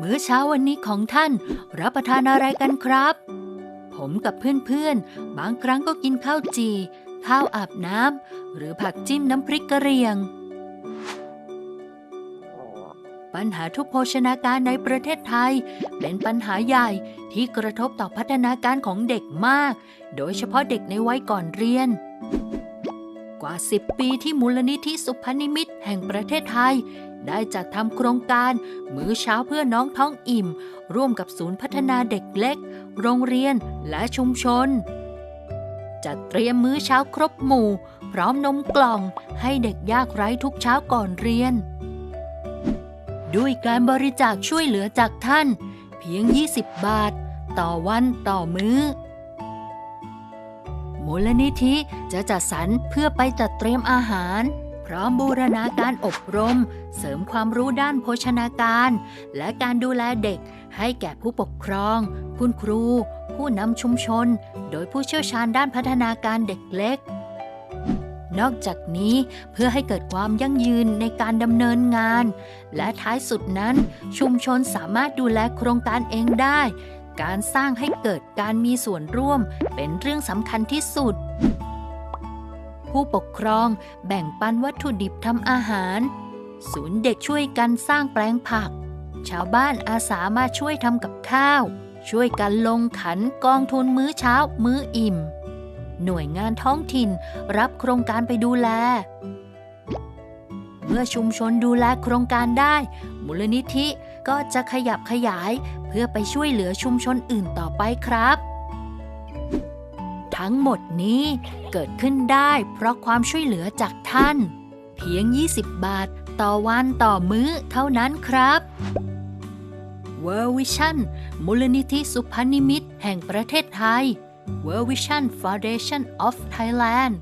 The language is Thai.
มื้อเช้าวันนี้ของท่านรับประทานอะไรกันครับ ผมกับเพื่อนๆ บางครั้งก็กินข้าวจี ข้าวอาบน้ำ หรือผักจิ้มน้ำพริกกระเรียง ปัญหาทุกโภชนาการในประเทศไทย เป็นปัญหาใหญ่ที่กระทบต่อพัฒนาการของเด็กมาก โดยเฉพาะเด็กในวัยก่อนเรียน กว่า 10 ปีที่มูลนิธิสุพนิมิตแห่งประเทศไทย ได้จัดทำโครงการมื้อเช้าเพื่อน้องท้องอิ่ม ร่วมกับศูนย์พัฒนาเด็กเล็ก โรงเรียนและชุมชน จัดเตรียมมื้อเช้าครบหมู่ พร้อมนมกล่องให้เด็กยากไร้ทุกเช้าก่อนเรียน ด้วยการบริจาคช่วยเหลือจากท่าน เพียง 20 บาท ต่อวันต่อมื้อ มูลนิธิจะจัดสรรเพื่อไปจัดเตรียมอาหาร พร้อมบูรณาการอบรม เสริมความรู้ด้านโภชนาการ และการดูแลเด็กให้แก่ผู้ปกครอง คุณครู ผู้นำชุมชน โดยผู้เชี่ยวชาญด้านพัฒนาการเด็กเล็ก นอกจากนี้เพื่อให้เกิดความยั่งยืนในการดำเนินงาน และท้ายสุดนั้นชุมชนสามารถดูแลโครงการเองได้ การสร้างให้เกิดการมีส่วนร่วมเป็นเรื่องสำคัญที่สุด ผู้ปกครองแบ่งปันวัตถุดิบทำอาหาร ศูนย์เด็กช่วยกันสร้างแปลงผัก ชาวบ้านอาสามาช่วยทำกับข้าว ช่วยกันลงขันกองทุนมื้อเช้ามื้ออิ่ม หน่วยงานท้องถิ่นรับโครงการไปดูแลเมื่อชุมชนดูแลโครงการได้ มูลนิธิ ก็จะขยับขยายเพื่อไปช่วยเหลือชุมชนอื่นต่อไปครับ ทั้งหมดนี้เกิดขึ้นได้เพราะความช่วยเหลือจากท่าน เพียง 20 บาทต่อวันต่อมื้อเท่านั้นครับ World Vision มูลนิธิสุพนิมิตแห่งประเทศไทย World Vision Foundation of Thailand